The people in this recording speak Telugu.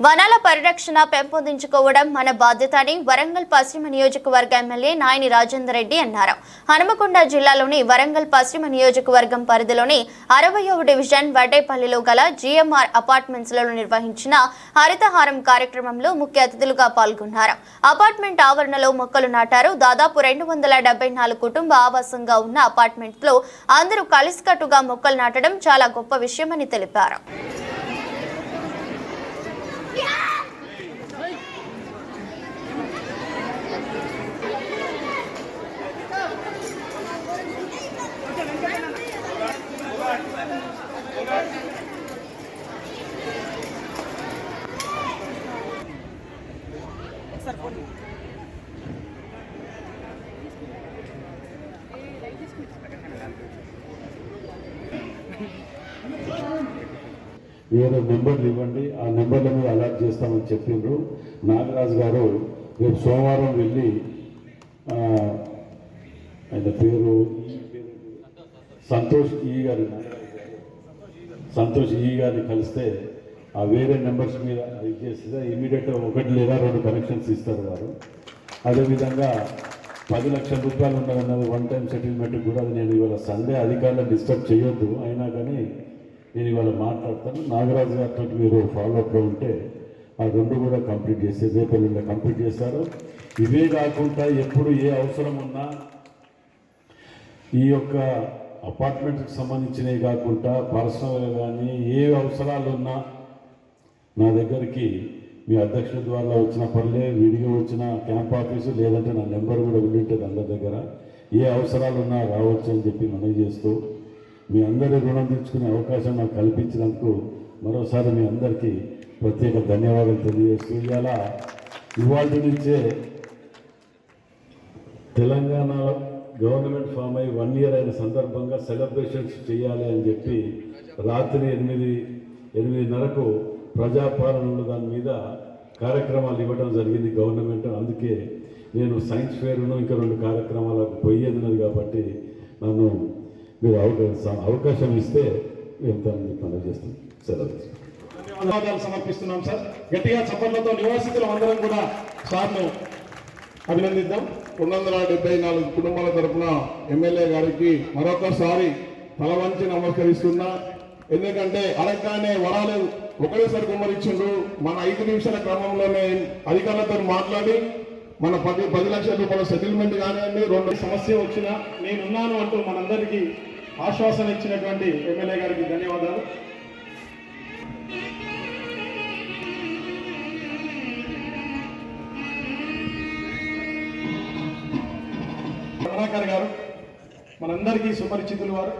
వనాల పరిరక్షణ పెంపొందించుకోవడం మన బాధ్యత అని వరంగల్ పశ్చిమ నియోజకవర్గ ఎమ్మెల్యే నాయని రాజేందర్ రెడ్డి అన్నారు. హనుమకొండ జిల్లాలోని వరంగల్ పశ్చిమ నియోజకవర్గం పరిధిలోని అరవయవ డివిజన్ వడ్డేపల్లిలో గల జిఎంఆర్ అపార్ట్మెంట్స్లో నిర్వహించిన హరితహారం కార్యక్రమంలో ముఖ్య అతిథులుగా పాల్గొన్నారు. అపార్ట్మెంట్ ఆవరణలో మొక్కలు నాటారు. దాదాపు రెండు వందల డెబ్బై నాలుగు కుటుంబ ఆవాసంగా ఉన్న అపార్ట్మెంట్లో అందరూ కలిసికట్టుగా మొక్కలు నాటడం చాలా గొప్ప విషయమని తెలిపారు. వేరే నెంబర్లు ఇవ్వండి ఆ నెంబర్ల మీద అలాట్ చేస్తామని చెప్పిండ్రు నాగరాజు గారు రేపు సోమవారం వెళ్ళి ఆయన పేరు సంతోష్ ఈ గారి సంతోష్ ఈ గారిని కలిస్తే ఆ వేరే నెంబర్స్ మీద ఇది చేస్తే ఇమీడియట్గా ఒకటి లేదా రెండు కనెక్షన్స్ ఇస్తారు వారు. అదేవిధంగా పది లక్షల రూపాయలు ఉండాలన్నది వన్ టైం సెటిల్మెంట్ కూడా అది నేను ఇవాళ సండే అధికారులను డిస్టర్బ్ చేయొద్దు. అయినా కానీ నేను ఇవాళ మాట్లాడతాను. నాగరాజు గారితో మీరు ఫాలోఅప్లో ఉంటే ఆ రెండు కూడా కంప్లీట్ చేసి రేపల్లిలో కంప్లీట్ చేస్తారు. ఇవే కాకుండా ఎప్పుడు ఏ అవసరం ఉన్నా ఈ యొక్క అపార్ట్మెంట్కి సంబంధించినవి కాకుండా పర్సనల్గా కానీ ఏ అవసరాలు ఉన్నా నా దగ్గరికి మీ అధ్యక్షుల ద్వారా వచ్చిన పనులే విడిగా వచ్చిన క్యాంప్ ఆఫీసు లేదంటే నా నెంబర్ కూడా ఉండింటుంది అందరి దగ్గర. ఏ అవసరాలు ఉన్నా రావచ్చు అని చెప్పి మనవి చేస్తూ మీ అందరి రుణం తీర్చుకునే అవకాశం నాకు కల్పించినందుకు మరోసారి మీ అందరికీ ప్రత్యేక ధన్యవాదాలు తెలియజేస్తూ ఇవాళ ఇవాళ నుంచే తెలంగాణ గవర్నమెంట్ ఫామ్ అయి వన్ ఇయర్ అయిన సందర్భంగా సెలబ్రేషన్స్ చేయాలి అని చెప్పి రాత్రి ఎనిమిది ఎనిమిదిన్నరకు ప్రజాపాలనలో దాని మీద కార్యక్రమాలు ఇవ్వడం జరిగింది గవర్నమెంట్. అందుకే నేను సైన్స్ ఫేర్ను ఇంకా రెండు కార్యక్రమాలకు పోయేది ఉన్నది కాబట్టి నన్ను మీరు అవకాశం అవకాశం ఇస్తే మనం చేస్తాను సెలవు. తీసుకుంటాను. ధన్యవాదాలు సమర్పిస్తున్నాం సార్. గట్టిగా చప్పట్లతో నివాసితులు అందరం కూడా సార్ను అభినందిద్దాం. రెండు వందల డెబ్బై నాలుగు కుటుంబాల తరపున ఎమ్మెల్యే గారికి మరొకసారి తల వంచి నమస్కరిస్తున్నా. ఎందుకంటే అడగగానే వరాలు ఒకటేసారి కుమ్మరించిండ్రు మన ఐదు నిమిషాల క్రమంలోనే అధికారులతో మాట్లాడి మన పది పది లక్షల రూపాయల సెటిల్మెంట్ కానివ్వండి రెండు సమస్య వచ్చినా నేనున్నాను అంటూ మనందరికీ ఆశ్వాసన ఇచ్చినటువంటి ఎమ్మెల్యే గారికి ధన్యవాదాలు. రమణాకర్ గారు మనందరికీ సుపరిచితులు వారు.